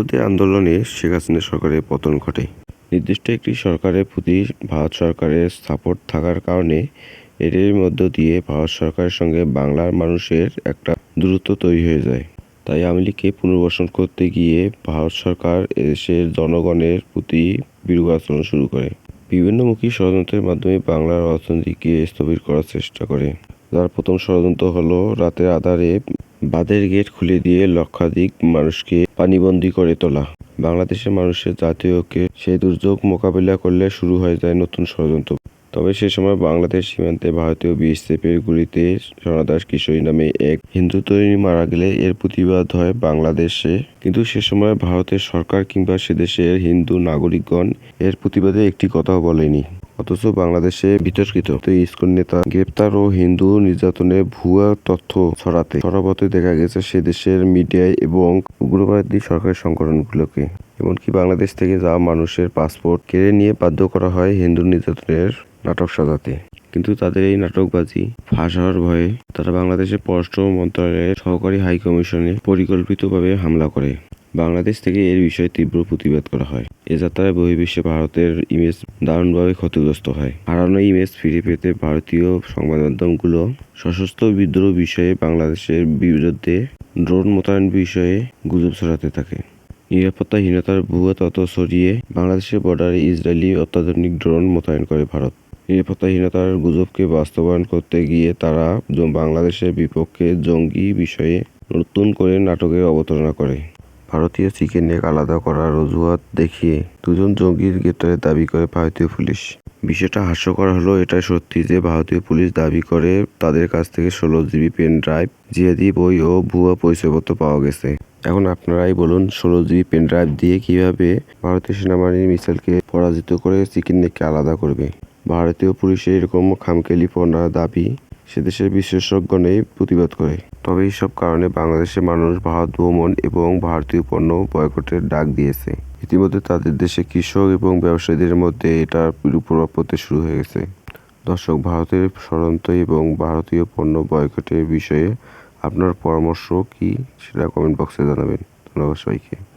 ছাত্রদের আন্দোলনে শেখ হাসিনা সরকারের পতন ঘটে। নির্দিষ্ট একটি সরকারের প্রতি ভারত সরকারের সাপোর্ট থাকার কারণে এর মধ্য দিয়ে ভারত সরকারের সঙ্গে বাংলার মানুষের একটা দূরত্ব তৈরি হয়ে যায়। তাই আওয়ামী লীগকে পুনর্বাসন করতে গিয়ে ভারত সরকার দেশের জনগণের প্রতি বিরূপ আচরণ শুরু করে। বিভিন্নমুখী ষড়যন্ত্রের মাধ্যমে বাংলার অর্থনীতিকে স্থবির করার চেষ্টা করে। যার প্রথম ষড়যন্ত্র হলো রাতের আধারে বাঁধের গেট খুলে দিয়ে লক্ষাধিক মানুষকে পানিবন্দী করে তোলা। বাংলাদেশের মানুষের জাতীয় ঐক্যে সেই দুর্যোগ মোকাবিলা করলে শুরু হয়ে যায় নতুন ষড়যন্ত্র। তবে সে সময় বাংলাদেশ সীমান্তে ভারতীয় বিএসএফের গুলিতে সোনাদাস কিশোরী নামে এক হিন্দু তরুণী মারা গেলে এর প্রতিবাদ হয় বাংলাদেশে। কিন্তু সে সময় ভারতের সরকার কিংবা সে দেশের হিন্দু নাগরিকগণ এর প্রতিবাদে একটি কথাও বলেনি। অথচ বাংলাদেশে বিতর্কিত। ইসকন নেতা গ্রেপ্তার ও হিন্দু নির্যাতনে ভুয়া তথ্য ছড়াতে ছড়াপথে দেখা গেছে সে দেশের মিডিয়ায় এবং উগ্রবাদী সরকারি সংগঠনগুলোকে। এমনকি বাংলাদেশ থেকে যাওয়া মানুষের পাসপোর্ট কেড়ে নিয়ে বাধ্য করা হয় হিন্দু নির্যাতনের নাটক সাজাতে। কিন্তু তাদের এই নাটকবাজি ফাঁস হওয়ার ভয়ে তারা বাংলাদেশের পররাষ্ট্র মন্ত্রণালয়ের সহকারী হাই কমিশনে পরিকল্পিতভাবে হামলা করে। বাংলাদেশ থেকে এর বিষয়ে তীব্র প্রতিবাদ করা হয়। এ যাত্রায় বহির্বিশ্বে ভারতের ইমেজ দারুণভাবে ক্ষতিগ্রস্ত হয়। হারানো ইমেজ ফিরে পেতে ভারতীয় সংবাদ মাধ্যমগুলো সশস্ত্র বিদ্রোহ বিষয়ে বাংলাদেশের বিরুদ্ধে ড্রোন মোতায়েন বিষয়ে গুজব ছড়াতে থাকে। নিরাপত্তাহীনতার ভুয়া তথ্য ছড়িয়ে বাংলাদেশের বর্ডারে ইসরায়েলি অত্যাধুনিক ড্রোন মোতায়েন করে ভারত। নিরাপত্তাহীনতার গুজবকে বাস্তবায়ন করতে গিয়ে তারা বাংলাদেশের বিপক্ষে জঙ্গি বিষয়ে নতুন করে নাটকের অবতারণা করে। ভারতীয় চিকেন নেক আলাদা করার অজুহাত দেখিয়ে দুজন জঙ্গির গ্রেপ্তারের দাবি করে ভারতীয় পুলিশ বিষয়টা হাস্যকর হলো এটা সত্যি যে ভারতীয় পুলিশ দাবি করে তাদের কাছ থেকে ষোলো জিবি পেন ড্রাইভ জিহাদি বই ও ভুয়া পরিচয়পত্র পাওয়া গেছে। এখন আপনারাই বলুন ষোলো জিবি পেন ড্রাইভ দিয়ে কীভাবে ভারতীয় সেনাবাহিনীর মিসাইলকে পরাজিত করে চিকেন নেককে আলাদা করবে? ভারতীয় পুলিশের এরকম খামখেয়ালিপনার দাবি সেদেশের বিশেষজ্ঞনেই প্রতিবাদ করে। তবে এইসব কারণে বাংলাদেশের মানুষ ভারত ভ্রমণ এবং ভারতীয় পণ্য বয়কটের ডাক দিয়েছে। ইতিমধ্যে তাদের দেশে কৃষক এবং ব্যবসায়ীদের মধ্যে এটার প্রভাব পড়তে শুরু হয়ে গেছে। দর্শক, ভারতের ষড়যন্ত্র এবং ভারতীয় পণ্য বয়কটের বিষয়ে আপনার পরামর্শ কি? সেটা কমেন্ট বক্সে জানাবেন। ধন্যবাদ সবাইকে।